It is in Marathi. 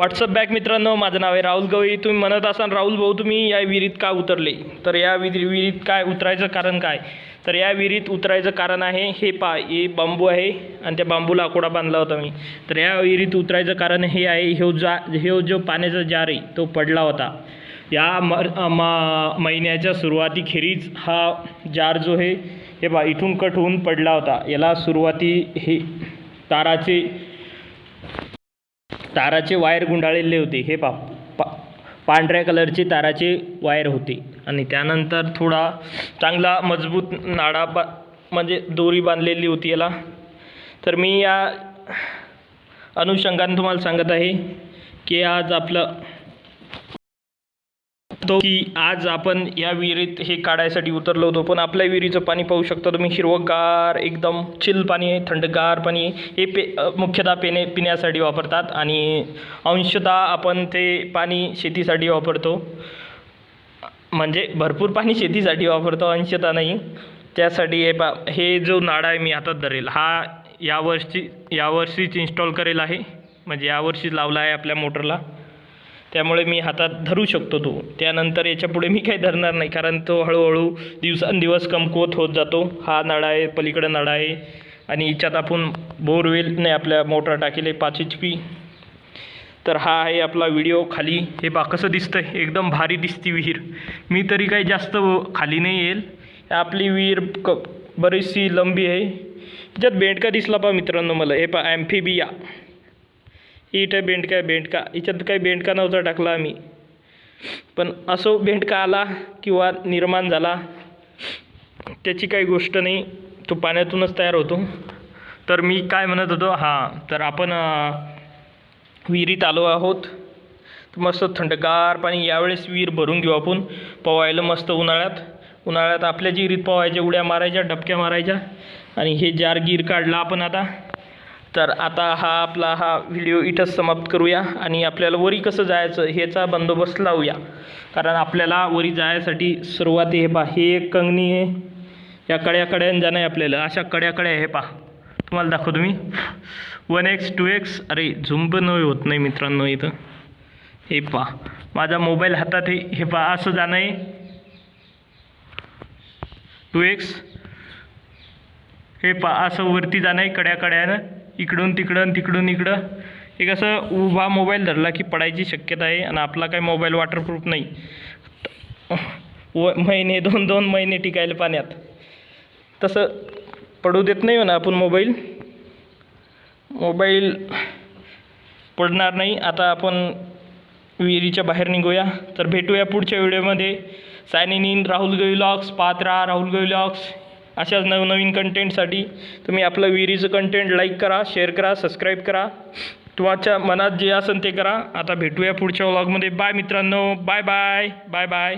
व्हॉट्सअप बॅक मित्रांनो माझं नाव आहे राहुल गवई. तुम्ही म्हणत असाल राहुल भाऊ तुम्ही या विहिरीत का उतरले? तर या विहिरी विहिरीत काय उतरायचं कारण काय? तर या विहिरीत उतरायचं कारण आहे हे पा हे बांबू आहे आणि त्या बांबूला आकोडा बांधला होता मी. तर या विहिरीत उतरायचं कारण हे आहे ह्यो जा ह्यो जो पाण्याचा जार आहे तो पडला होता. या म महिन्याच्या सुरुवातीखेरीज हा जार जो आहे हे बा इथून कट होऊन पडला होता. याला सुरुवाती हे ताराचे ताराचे वायर गुंडाळलेले होते. हे पा पा पांढऱ्या कलरची ताराचे वायर होती. आणि त्यानंतर थोडा चांगला मजबूत नाडा बा म्हणजे दोरी बांधलेली होती याला. तर मी या अनुषंगाने तुम्हाला सांगत आहे की आज आपलं तो की आज आपण या विहिरीत हे काढायसाठी उतरलो होतो पण आपल्या विहिरीचं पाणी पाहू शकता तुम्ही. हिरवगार एकदम चिल पाणी आहे थंडगार पाणी आहे. हे पे मुख्यतः पिणे पिण्यासाठी वापरतात आणि अंशतः आपण ते पाणी शेतीसाठी वापरतो. म्हणजे भरपूर पाणी शेतीसाठी वापरतो अंशतः नाही. त्यासाठी हे पा हे जो नाडा आहे मी हातात धरेल हा यावर्षी यावर्षीच इन्स्टॉल करेल आहे. म्हणजे यावर्षीच लावला आहे आपल्या मोटरला. त्यामुळे मी हातात धरू शकतो तो. त्यानंतर याच्यापुढे मी काही धरणार नाही कारण तो हळूहळू दिवसांदिवस कमकुवत होत जातो. हा नळा आहे पलीकडे नळा आहे आणि याच्यात आपण बोरवेलने आपल्या मोटर टाकेले पाच एच पी तर हा आहे आपला व्हिडिओ खाली. हे बा कसं दिसतं एकदम भारी दिसती विहीर. मी तरी काही जास्त खाली नाही येईल. आपली विहीर क बरीचशी लंबी आहे. ज्यात बेंडका दिसला पा मित्रांनो मला. हे पा ॲम्फिबिया इथं बेंडका बेंडका. याच्यात काही बेंडका नव्हता टाकला आम्ही. पण असो बेंडका आला किंवा निर्माण झाला त्याची काही गोष्ट नाही. तो पाण्यातूनच तयार होतो. तर मी काय म्हणत होतो हां तर आपण विहिरीत आलो आहोत. मस्त थंडगार पाणी यावेळेस विहीर भरून घेऊ आपण. पवायला मस्त उन्हाळ्यात. उन्हाळ्यात आपल्या जी विहिरीत उड्या मारायच्या डबक्या मारायच्या. आणि हे जार गीर काढला आपण आता. तर आता हा आपला हा व्हिडिओ इथंच समाप्त करूया आणि आपल्याला वरी कसं जायचं ह्याचा बंदोबस्त लावूया. कारण आपल्याला वरी जायसाठी सुरुवात हे पहा हे एक कंगणी आहे. या कड्याकड्यानं जाणं आहे आपल्याला. अशा कड्या कड्या हे पहा. तुम्हाला दाखवतो मी. One x two x. अरे झुंब न होत नाही मित्रांनो इथं. हे पहा. माझा मोबाईल हातात आहे. हे पहा असं जाणं आहे. Two x. हे पा असं वरती जाणं आहे कड्या कड्यानं. इकडून तिकडं तिकडून इकडं. एक असं उभा मोबाईल धरला की पडायची शक्यता आहे आणि आपला काय मोबाईल वॉटरप्रूफ नाही. व महिने दोन दोन महिने टिकायला पाण्यात. तसं पडू देत नाही म्हणा आपण मोबाईल. मोबाईल पडणार नाही. आता आपण विहिरीच्या बाहेर निघूया. तर भेटूया पुढच्या व्हिडिओमध्ये. सायनिंग इन राहुल गविलॉक्स लॉक्स पात्रा राहुल गविलॉक्स अशाच नवनवीन कंटेंटसाठी तुम्ही आपलं विहिरीचं कंटेंट लाईक करा शेअर करा सबस्क्राईब करा. तुमच्या मनात जे असेल ते करा. आता भेटूया पुढच्या व्लॉगमध्ये बाय मित्रांनो. Bye bye bye bye